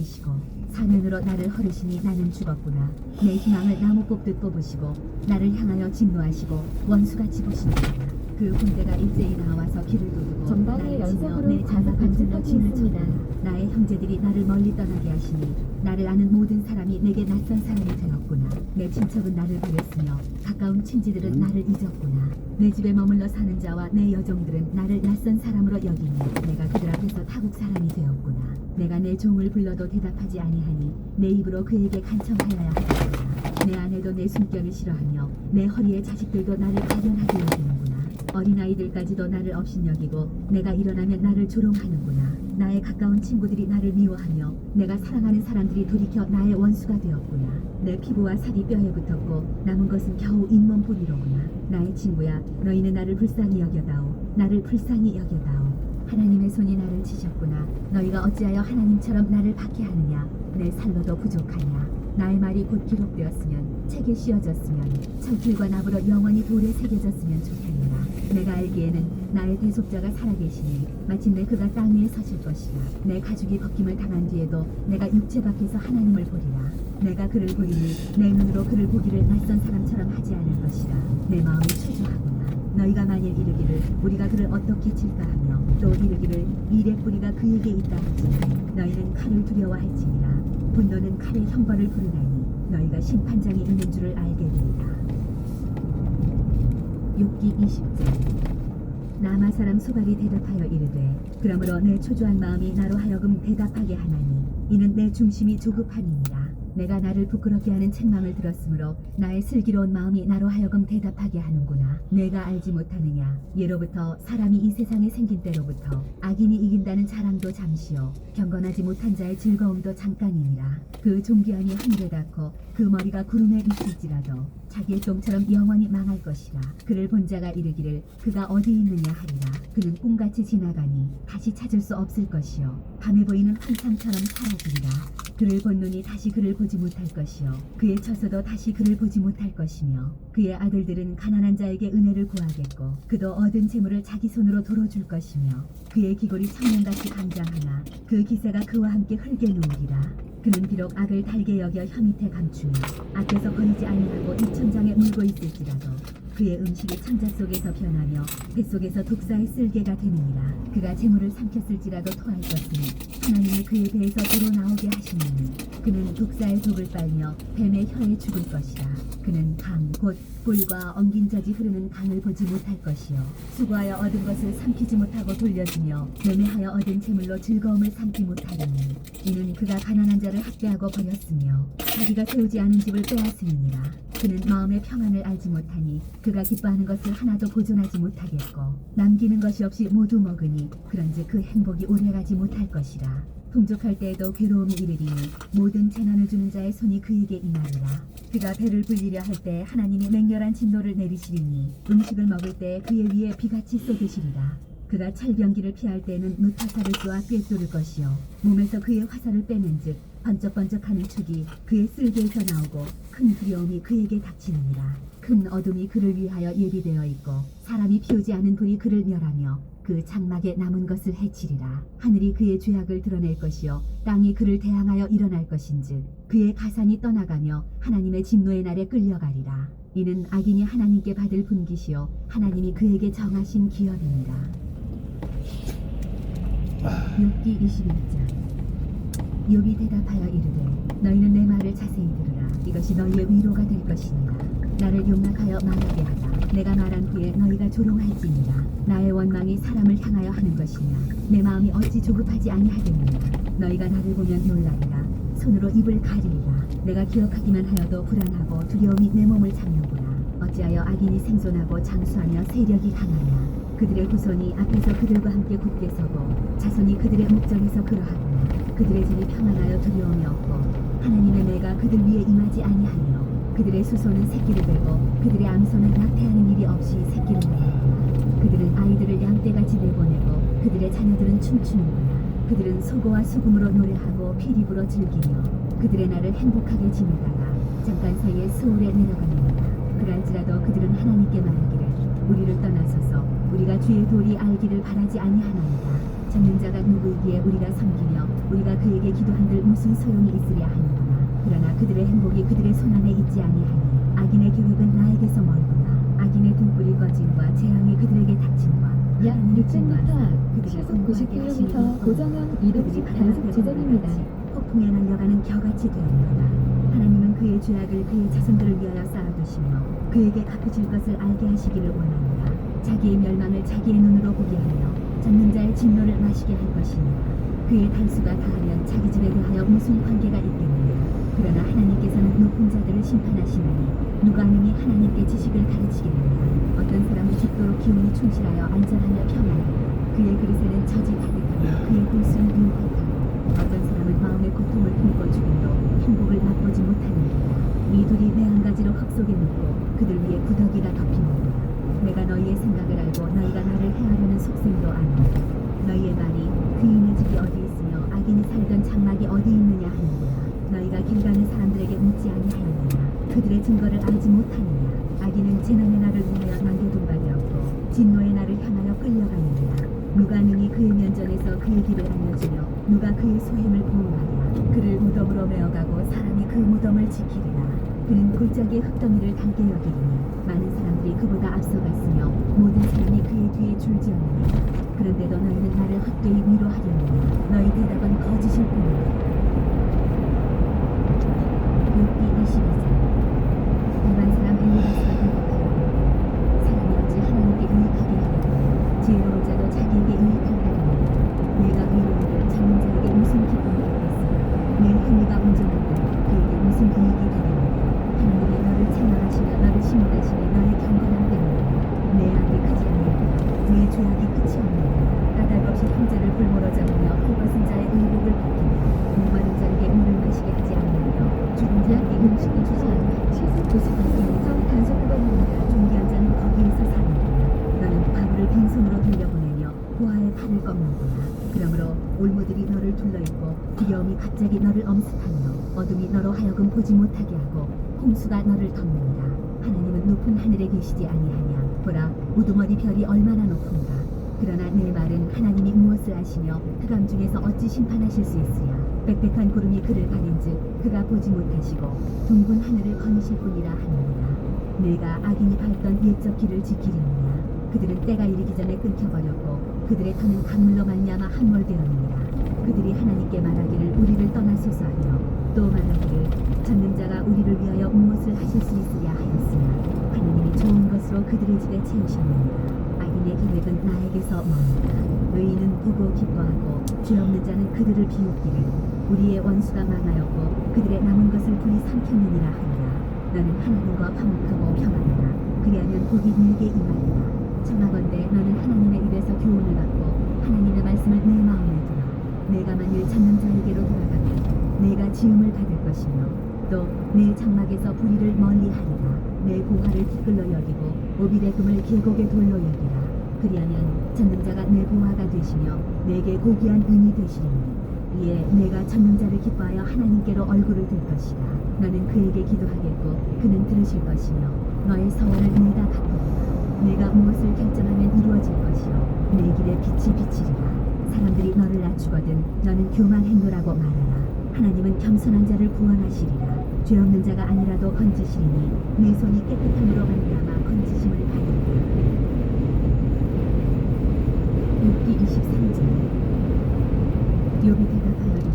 맡기시고 사면으로 나를 허르시니 나는 죽었구나. 내 희망을 나무 뽑듯 뽑으시고 나를 향하여 진노하시고 원수같이 보시는구나 그 군대가 일제히 나와서 길을 도두고 전방에 나를 치며 연속으로 내 흔들러 관측하고 진을. 쳤다. 나의 형제들이 나를 멀리 떠나게 하시니 나를 아는 모든 사람이 내게 낯선 사람이 되었구나. 내 친척은 나를 버렸으며 가까운 친지들은 나를 잊었구나. 내 집에 머물러 사는 자와 내 여종들은 나를 낯선 사람으로 여기니 내가 그들 앞에서 타국 사람이 되었구나 내가 내 종을 불러도 대답하지 아니하니 내 입으로 그에게 간청하여야 하겠구나 내 아내도 내 숨결을 싫어하며 내 허리의 자식들도 나를 가련하게 여기는구나. 어린아이들까지도 나를 업신여기고 내가 일어나면 나를 조롱하는구나. 나의 가까운 친구들이 나를 미워하며 내가 사랑하는 사람들이 돌이켜 나의 원수가 되었구나. 내 피부와 살이 뼈에 붙었고 남은 것은 겨우 잇몸뿐이로구나. 나의 친구야 너희는 나를 불쌍히 여겨다오. 나를 불쌍히 여겨다오 하나님의 손이 나를 치셨구나. 너희가 어찌하여 하나님처럼 나를 받게 하느냐? 내 살로도 부족하냐? 나의 말이 곧 기록되었으면 책에 씌어졌으면 철길과 나무로 영원히 돌에 새겨졌으면 좋겠느라 내가 알기에는 나의 대속자가 살아계시니 마침내 그가 땅 위에 서실 것이라. 내 가죽이 벗김을 당한 뒤에도 내가 육체 밖에서 하나님을 보리라. 내가 그를 보리니 내 눈으로 그를 보기를 낯선 사람처럼 하지 않을 것이라. 내 마음이 초조하구나 너희가 만일 이르기를 우리가 그를 어떻게 칠까 하며 또 이르기를 일의 뿌리가 그에게 있다 할지니 너희는 칼을 두려워할지니라. 분노는 칼의 형벌을 부르나니 너희가 심판장이 있는 줄을 알게 되리라 욥기 20장 남아 사람 소갈이 대답하여 이르되 그러므로 내 초조한 마음이 나로 하여금 대답하게 하나니 이는 내 중심이 조급하니니라 내가 나를 부끄럽게 하는 책망을 들었으므로 나의 슬기로운 마음이 나로 하여금 대답하게 하는구나. 내가 알지 못하느냐. 예로부터 사람이 이 세상에 생긴 때로부터 악인이 이긴다는 자랑도 잠시요. 경건하지 못한 자의 즐거움도 잠깐이니라. 그 존귀함이 하늘에 닿고 그 머리가 구름에 있을지라도 자기의 종처럼 영원히 망할 것이라. 그를 본 자가 이르기를 그가 어디 있느냐 하리라. 그는 꿈같이 지나가니 다시 찾을 수 없을 것이요. 밤에 보이는 환상처럼 사라지리라. 그를 본 눈이 다시 그를 보지 못할 것이요. 그의 처소도 다시 그를 보지 못할 것이며 그의 아들들은 가난한 자에게 은혜를 구하겠고 그도 얻은 재물을 자기 손으로 도로 줄 것이며 그의 기골이 청년같이 강장하나 그 기세가 그와 함께 흙에 누우리라 그는 비록 악을 달게 여겨 혀 밑에 감추며 앞에서 거리지 아니하고 이 천장에 물고 있을지라도 그의 음식이 창자 속에서 변하며 뱃속에서 독사의 쓸개가 되느니라. 그가 재물을 삼켰을지라도 토할 것은 하나님이 그의 배에서 도로 나오게 하시느니 그는 독사의 독을 빨며 뱀의 혀에 죽을 것이라. 그는 강 곧 뿔과 엉긴 젖이 흐르는 강을 보지 못할 것이요. 수고하여 얻은 것을 삼키지 못하고 돌려주며 매매하여 얻은 재물로 즐거움을 삼지 못하리니 이는 그가 가난한 자를 학대하고 버렸으며 자기가 세우지 않은 집을 빼앗음이니라 그는 마음의 평안을 알지 못하니 그가 기뻐하는 것을 하나도 보존하지 못하겠고 남기는 것이 없이 모두 먹으니 그런즉 그 행복이 오래가지 못할 것이라. 풍족할 때에도 괴로움이 이르리니 모든 재난을 주는 자의 손이 그에게 임하리라. 그가 배를 불리려 할 때 하나님이 맹렬한 진노를 내리시리니 음식을 먹을 때 그의 위에 비같이 쏟으시리라. 그가 찰병기를 피할 때는 무타사를 쏘아 꿰뚫을 것이요. 몸에서 그의 화살을 빼는즉 번쩍번쩍하는 축이 그의 쓸개에서 나오고 큰 두려움이 그에게 닥치느니라. 큰 어둠이 그를 위하여 예비되어 있고 사람이 피우지 않은 불이 그를 멸하며 그 장막에 남은 것을 해치리라. 하늘이 그의 죄악을 드러낼 것이요 땅이 그를 대항하여 일어날 것인즉 그의 가산이 떠나가며 하나님의 진노의 날에 끌려가리라. 이는 악인이 하나님께 받을 분깃이요 하나님이 그에게 정하신 기업이니라 욥기 21장 욥이 대답하여 이르되 너희는 내 말을 자세히 들으라. 이것이 너희의 위로가 될 것이니라. 나를 용납하여 말하게 하라 내가 말한 후에 너희가 조롱할지니라. 나의 원망이 사람을 향하여 하는 것이냐. 내 마음이 어찌 조급하지 아니하겠느냐. 너희가 나를 보면 놀라리라. 손으로 입을 가리리라. 내가 기억하기만 하여도 불안하고 두려움이 내 몸을 잡는구나. 어찌하여 악인이 생존하고 장수하며 세력이 강하냐. 그들의 후손이 앞에서 그들과 함께 굳게 서고 자손이 그들의 목전에서 그러하구나 그들의 집이 평안하여 두려움이 없고 하나님의 내가 그들 위에 임하지 아니하며 그들의 수소는 새끼를 베고 그들의 암소는 낙태하는 일이 없이 새끼를 낳았구나 그들은 아이들을 양떼같이 내보내고 그들의 자녀들은 춤추는구나. 그들은 소고와 수금으로 노래하고 피리부로 즐기며 그들의 날을 행복하게 지내다가 잠깐 사이에 소울에 내려가느니라 그럴지라도 그들은 하나님께 말하기를 우리를 떠나소서 우리가 주의 도리 알기를 바라지 아니하나이다. 잡는 자가 누구이기에 우리가 섬기며 우리가 그에게 기도한들 무슨 소용이 있으랴 하는구나 그러나 그들의 행복이 그들의 손안에 있지 아니하니 악인의 계획은 나에게서 멀구나. 악인의 등불이 꺼짐과 재앙이 그들에게 닥침과 약 미친과 600m 앞 그들의 시속 공부하게 90km 하시는 고정형 이동식 단속 지점입니다. 폭풍에 날려가는 겨같이 되었구나 하나님은 그의 죄악을 그의 자손들을 위하여 쌓아두시며 그에게 갚으실 것을 알게 하시기를 원합니다. 자기의 멸망을 자기의 눈으로 보게 하며 잡는 자의 진노를 마시게 할 것입니다 그의 달수가 다하면 자기 집에 대하여 무슨 관계가 있겠느냐 그러나 하나님께서는 높은 자들을 심판하시나니 누가 능히 하나님께 지식을 가르치겠느냐? 어떤 사람은 죽도록 기운이 충실하여 안전하며 평안하고 그의 그릇에는 젖이 가득하며 그의 골수는 윤택하고 어떤 사람은 마음의 고통을 품고 죽음도 행복을 맛보지 못하느니라. 미돌이 매한 가지로 흙 속에 묻고 그들 위에 구더기가 덮이느니라 내가 너희의 생각을 알고 너희가 나를 해하려는 속셈도 아노 너희의 말이 그인의 집이 어디 있으며 악인이 살던 장막이 어디 있느냐 하는구나 너희가 길 가는 사람들에게 묻지 아니하였느냐 그들의 증거를 알지 못하느냐 악인은 재난의 날을 위하여 남겨둔 바 되었고 진노의 날을 향하여 끌려가느니라. 누가 능히 그의 면전에서 그의 길을 알려주며 누가 그의 소행을 보호하랴 그를 무덤으로 메어가고 사람이 그 무덤을 지키리라. 그는 골짜기의 흙덩이를 담게 여기리니 많은 사람들이 그보다 앞서갔으며 모든 사람이 그의 뒤에 줄지었느니라 그런데도 너희는 나를 헛되이 위로하려느냐 너희 대답은 거짓일 뿐이라 욥기 22장 일반 사람 엘리바스가 대답하여 사람이 어찌 하나님께 유익하게 하려고 지혜로운 자도 자기에게 하려고 내가 의로운들 찾는 자에게 무슨 기쁨이 있겠으며 내 행위가 온전한들 그에게 무슨 이익이 되겠느냐? 하나님이 너를 채널하시며 너를 심으다시니 너의 경건함 때문에 내 악이 크지 않느냐? 내 죄악이 끝이 없느냐 까닭없이 형제를 불모로 잡으며 헐벗은 자의 의복을 벗기며 목마른 자에게 물을 마시게 하지 않느며 죽은 자에게 음식을 주지 않느냐 시속 90km 단속 구간입니다. 존귀한 자는 거기에서 사는구나 너는 바보를 빈손으로 돌려보내며 고아의 팔을 꺾는구나. 그러므로 올무들이 너를 둘러있고 두려움이 갑자기 너를 엄습하며 어둠이 너로 하여금 보지 못하게 하고 홍수가 너를 덮느니라 하나님은 높은 하늘에 계시지 아니하냐. 보라 우두머리 별이 얼마나 높은가 그러나 내 말은 하나님이 무엇을 하시며 흑암 중에서 어찌 심판하실 수 있으랴? 빽빽한 구름이 그를 가린즉 그가 보지 못하시고 둥근 하늘을 거니실 뿐이라 하느니라. 내가 악인이 밟던 옛적 길을 지키리느냐? 그들은 때가 이르기 전에 끊겨버렸고 그들의 터는 강물로 말미암아 함몰되었느니라. 그들이 하나님께 말하기를 우리를 떠나소서 하며 또 말하기를 찾는 자가 우리를 위하여 무엇을 하실 수 있으랴 하였으나 하나님이 좋은 것으로 그들의 집에 채우셨느니라 악인의 계획은 나에게서 머니라 의인은 보고 기뻐하고 죄 없는 자는 그들을 비웃기를 우리의 원수가 많아였고 그들의 남은 것을 불이 삼켰느니라 하니라. 너는 하나님과 화목하고 평안하라 그리하면 복이 네게 임하리라. 청하건대 너는 하나님의 입에서 교훈을 받고 하나님의 말씀을 내 마음에 두라. 내가 만일 찾는 자에게로 돌아가면 내가 지음을 받을 것이며 또 내 장막에서 불의를 멀리하리라. 내 보화를 티끌로 여기고 오빌의 금을 계곡의 돌로 여기라 그리하면 찾는 자가 내 보화가 되시며 내게 고귀한 은이 되시리니 이에 내가 찾는 자를 기뻐하여 하나님께로 얼굴을 들 것이다 너는 그에게 기도하겠고 그는 들으실 것이며 너의 서원을 내가 갚으리라. 내가 무엇을 결정하면 이루어질 것이요? 내 길에 빛이 비치리라. 사람들이 너를 낮추거든 너는 교만 행노라고 말하라. 하나님은 겸손한 자를 구원하시리라. 죄 없는 자가 아니라도 건지시리니 내 손이 깨끗함으로 말미암아 건지심을 받으리라 6기 23절 욥이 대답하여 이르되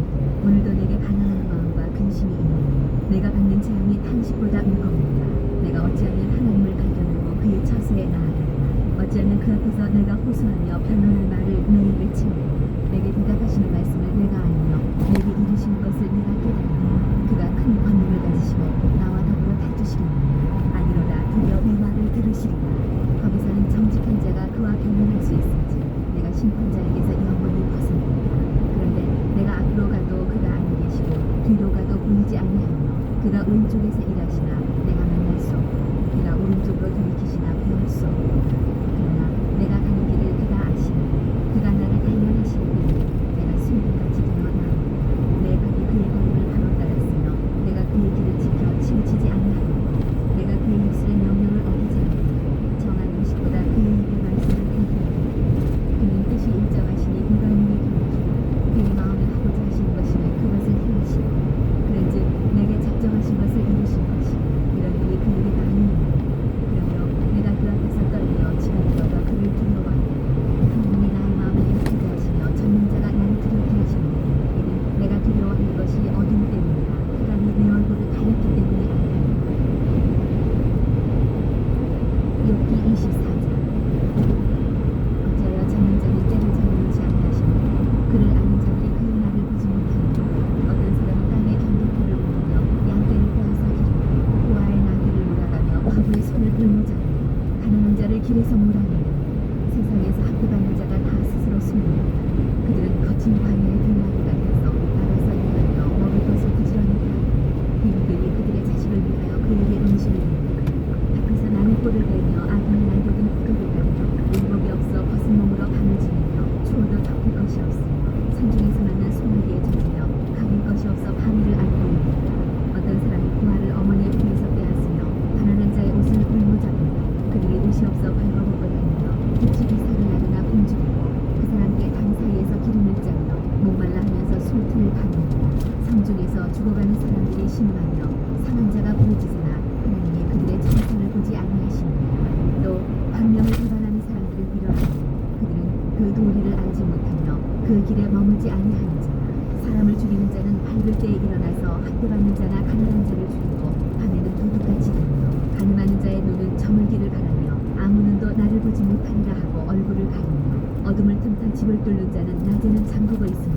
오늘도 내게 가난한 마음과 근심이 있느니 내가 받는 재앙이 탄식보다 무거우니라. 내가 어찌하면 하나님을 발견하고 그의 처소에 나아가리라. 어찌하면 그 앞에서 내가 호소하며 변론할 말을 너에게 치우리라 내게 대답하시는 말씀을 내가 알며 내게 이르시는 것을 내가 깨달으리라 그가 큰 권능을 가지시고 나와 더불어 다투시겠느냐 아니로다 드디어 내 말을 들으시리라 거기서는 정직한 자가 그와 변론할 수 있을지 내가 심판자에게서 영원히 벗어나리라 그런데 내가 앞으로 가도 그가 안 계시고 뒤로 가도 보이지 아니하며 그가 왼쪽에서 일하시나 죽어가는 사람들이 10만 명, 사망자가 부르짖으나 하나님이 그들의 천성을 보지 아니하시니 또 광명을 배반하는 사람들을 위로하니 그들은 그 도리를 알지 못하며 그 길에 머물지 아니하는 자 사람을 죽이는 자는 밝을 때에 일어나서 학대받는 자나 가난한 자를 죽이고 밤에는 도둑같이 다니며 가늠하는 자의 눈은 저물기를 바라며 아무 눈도 나를 보지 못하리라 하고 얼굴을 가리며 어둠을 틈타 집을 뚫는 자는 낮에는 잠그고 있으며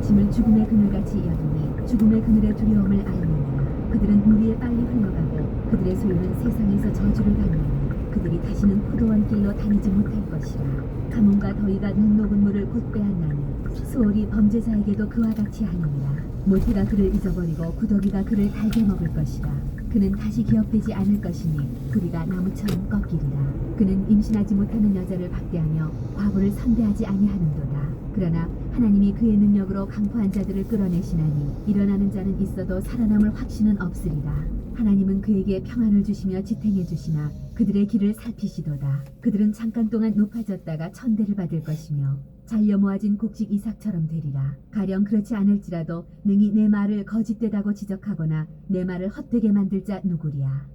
아침을 죽음의 그늘같이 여기니 죽음의 그늘의 두려움을 알리니라 그들은 물 위에 빨리 흘러가고 그들의 소유는 세상에서 저주를 받느니 그들이 다시는 포도원 길로 다니지 못할 것이라. 가뭄과 더위가 눈 녹은 물을 곧 빼앗나니 수월이 범죄자에게도 그와 같이 하느니라 모태가 그를 잊어버리고 구더기가 그를 달게 먹을 것이라. 그는 다시 기억되지 않을 것이니 부리가 나무처럼 꺾이리라. 그는 임신하지 못하는 여자를 박대하며 과부를 선대하지 아니하는도다 그러나 하나님이 그의 능력으로 강포한 자들을 끌어내시나니 일어나는 자는 있어도 살아남을 확신은 없으리라 하나님은 그에게 평안을 주시며 지탱해 주시나 그들의 길을 살피시도다 그들은 잠깐 동안 높아졌다가 천대를 받을 것이며 잘려 모아진 곡식 이삭처럼 되리라. 가령 그렇지 않을지라도 능히 내 말을 거짓되다고 지적하거나 내 말을 헛되게 만들 자 누구랴.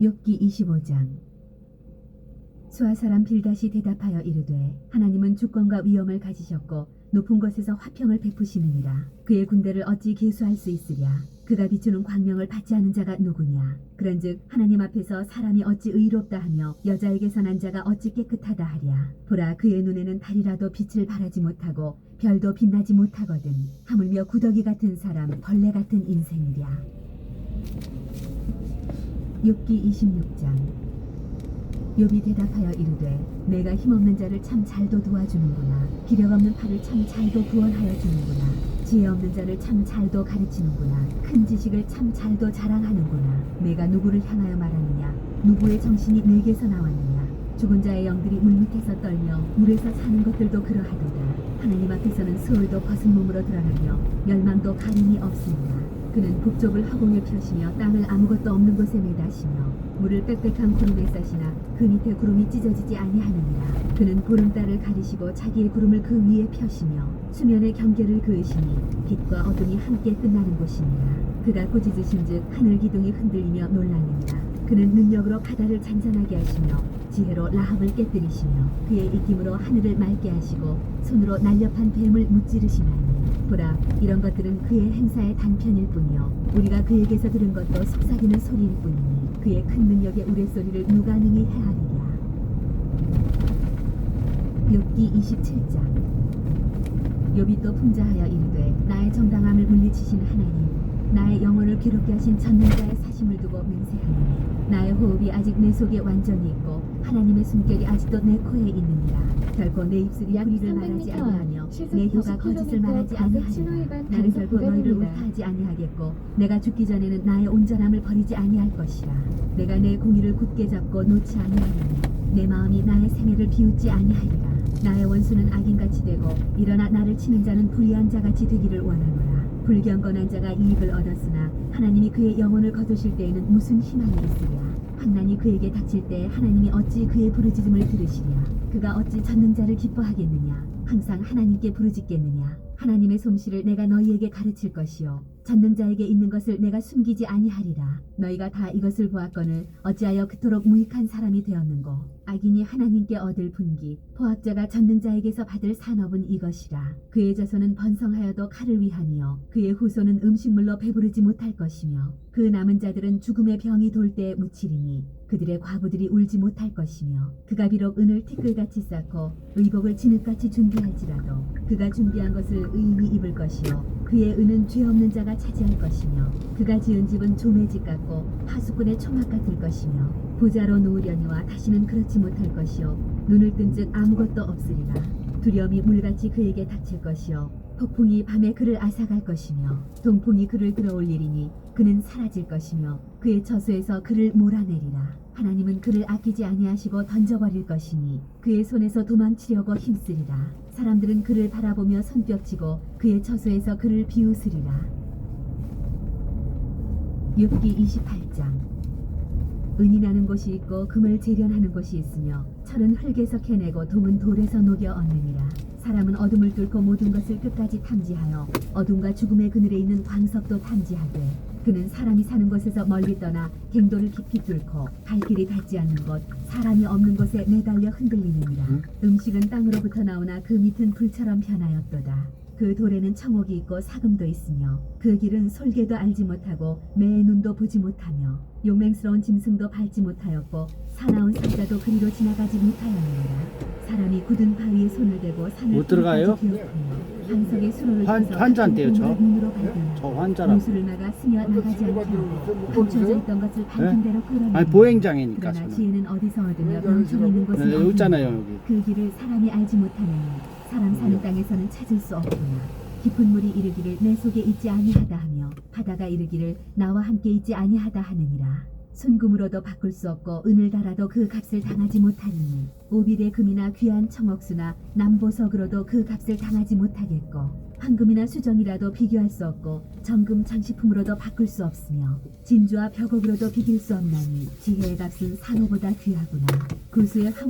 욥기 25장 수아 사람 빌다시 대답하여 이르되 하나님은 주권과 위엄을 가지셨고 높은 곳에서 화평을 베푸시느니라. 그의 군대를 어찌 계수할 수 있으랴? 그가 비추는 광명을 받지 않은 자가 누구냐? 그런즉 하나님 앞에서 사람이 어찌 의롭다 하며 여자에게서 난 자가 어찌 깨끗하다 하랴? 보라 그의 눈에는 달이라도 빛을 발하지 못하고 별도 빛나지 못하거든 하물며 구더기 같은 사람 벌레 같은 인생이랴. 6기 26장 욥이 대답하여 이르되 내가 힘없는 자를 참 잘도 도와주는구나. 기력 없는 팔을 참 잘도 구원하여 주는구나. 지혜 없는 자를 참 잘도 가르치는구나. 큰 지식을 참 잘도 자랑하는구나. 내가 누구를 향하여 말하느냐? 누구의 정신이 내게서 나왔느냐? 죽은 자의 영들이 물밑에서 떨며 물에서 사는 것들도 그러하도다. 하나님 앞에서는 수월도 벗은 몸으로 드러나며 멸망도 가림이 없습니다. 그는 북쪽을 허공에 펴시며 땅을 아무것도 없는 곳에 매다시며 물을 빽빽한 구름에 싸시나 그 밑에 구름이 찢어지지 아니하느니라. 그는 보름달을 가리시고 자기의 구름을 그 위에 펴시며 수면의 경계를 그으시니 빛과 어둠이 함께 끝나는 곳이니라. 그가 꾸짖으신즉 하늘 기둥이 흔들리며 놀라느니라. 그는 능력으로 바다를 잔잔하게 하시며 지혜로 라합을 깨뜨리시며 그의 입김으로 하늘을 맑게 하시고 손으로 날렵한 뱀을 무찌르시나니. 보라 이런 것들은 그의 행사의 단편일 뿐이요. 우리가 그에게서 들은 것도 속삭이는 소리일 뿐이니 그의 큰 능력의 우레소리를 누가 능히 헤아리랴 욥기 27장. 욥이 또 풍자하여 이르되 나의 정당함을 물리치신 하나님 나의 영혼을 괴롭게 하신 전능자의 사심을 두고 맹세하노니 나의 호흡이 아직 내 속에 완전히 있고 하나님의 숨결이 아직도 내 코에 있느니라 결코 내 입술이 약 불의를 말하지 300m, 아니하며 내 혀가 90km 거짓을 말하지 아니하리라. 나는 결코 너희를. 울타하지 아니하겠고 내가 죽기 전에는 나의 온전함을 버리지 아니할 것이라. 내가 내 공의를 굳게 잡고 놓지 아니하리니 내 마음이 나의 생애를 비웃지 아니하리라. 나의 원수는 악인같이 되고 일어나 나를 치는 자는 불의한 자같이 되기를 원하노라. 불경건한 자가 이익을 얻었으나 하나님이 그의 영혼을 거두실 때에는 무슨 희망이 있으랴. 환난이 그에게 닥칠 때 하나님이 어찌 그의 부르짖음을 들으시랴 그가 어찌 전능자를 기뻐하겠느냐? 항상 하나님께 부르짖겠느냐? 하나님의 솜씨를 내가 너희에게 가르칠 것이요 전능자에게 있는 것을 내가 숨기지 아니하리라. 너희가 다 이것을 보았거늘 어찌하여 그토록 무익한 사람이 되었는고? 악인이 하나님께 얻을 분기 포악자가 전능자에게서 받을 산업은 이것이라. 그의 자손은 번성하여도 칼을 위함이요. 그의 후손은 음식물로 배부르지 못할 것이며 그 남은 자들은 죽음의 병이 돌 때에 묻히리니 그들의 과부들이 울지 못할 것이며 그가 비록 은을 티끌같이 쌓고 의복을 진흙같이 준비할지라도 그가 준비한 것을 의인이 입을 것이요 그의 은은 죄 없는 자가 차지할 것이며 그가 지은 집은 조매 집 같고 하수꾼의 초막 같을 것이며 부자로 누우려니와 다시는 그렇지 못할 것이요. 눈을 뜬 즉 아무것도 없으리라. 두려움이 물같이 그에게 닥칠 것이요. 폭풍이 밤에 그를 앗아갈 것이며 동풍이 그를 들어올리리니 그는 사라질 것이며 그의 처소에서 그를 몰아내리라. 하나님은 그를 아끼지 아니하시고 던져버릴 것이니 그의 손에서 도망치려고 힘쓰리라 사람들은 그를 바라보며 손뼉치고 그의 처소에서 그를 비웃으리라. 6기 28장. 은이 나는 곳이 있고 금을 재련하는 곳이 있으며 철은 흙에서 캐내고 동은 돌에서 녹여 얻느니라. 사람은 어둠을 뚫고 모든 것을 끝까지 탐지하여 어둠과 죽음의 그늘에 있는 광석도 탐지하되 그는 사람이 사는 곳에서 멀리 떠나 갱도를 깊이 뚫고 갈 길이 닿지 않는 곳 사람이 없는 곳에 내달려 흔들리느니라 응? 음식은 땅으로부터 나오나 그 밑은 불처럼 변하였도다 그 돌에는 청옥이 있고 사금도 있으며 그 길은 솔개도 알지 못하고 매의 눈도 보지 못하며 용맹스러운 짐승도 밟지 못하였고 사나운 상자도 그리로 지나가지 못하였느니라 사람이 굳은 바위에 손을 대고 산을 못 들어가요? 한석의 수로를 환- 쳐서 환자인데요, 저. 눈으로 밟으며 저 환자라. 무술을 막아 스며 나가지 않게 하고 감춰져 있던 것을 밟은 대로 끌어내고 아니 보행장이니까 그러나 저는. 지혜는 어디서 얻으며 명철이 있는 곳은 네, 여기? 있잖아요 여기. 그 길을 사람이 알지 못하느니 사람 사는 땅에서는 찾을 수 없구나. 깊은 물이 이르기를 내 속에 있지 아니하다 하며 바다가 이르기를 나와 함께 있지 아니하다 하느니라. 순금으로도 바꿀 수 없고 은을 달아도 그 값을 당하지 못하리니 오빌의 금이나 귀한 청옥수나 남보석으로도 그 값을 당하지 못하겠고 황금이나 수정이라도 비교할 수 없고 정금 장식품으로도 바꿀 수 없으며 진주와 벽옥으로도 비길 수 없나니 지혜의 값은 산호보다 귀하구나. 구수의 황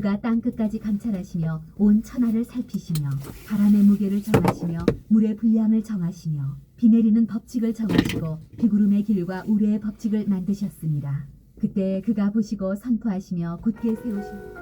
그가 땅 끝까지 감찰하시며 온 천하를 살피시며 바람의 무게를 정하시며 물의 분량을 정하시며 비 내리는 법칙을 정하시고 비구름의 길과 우레의 법칙을 만드셨습니다. 그때 그가 보시고 선포하시며 굳게 세우시며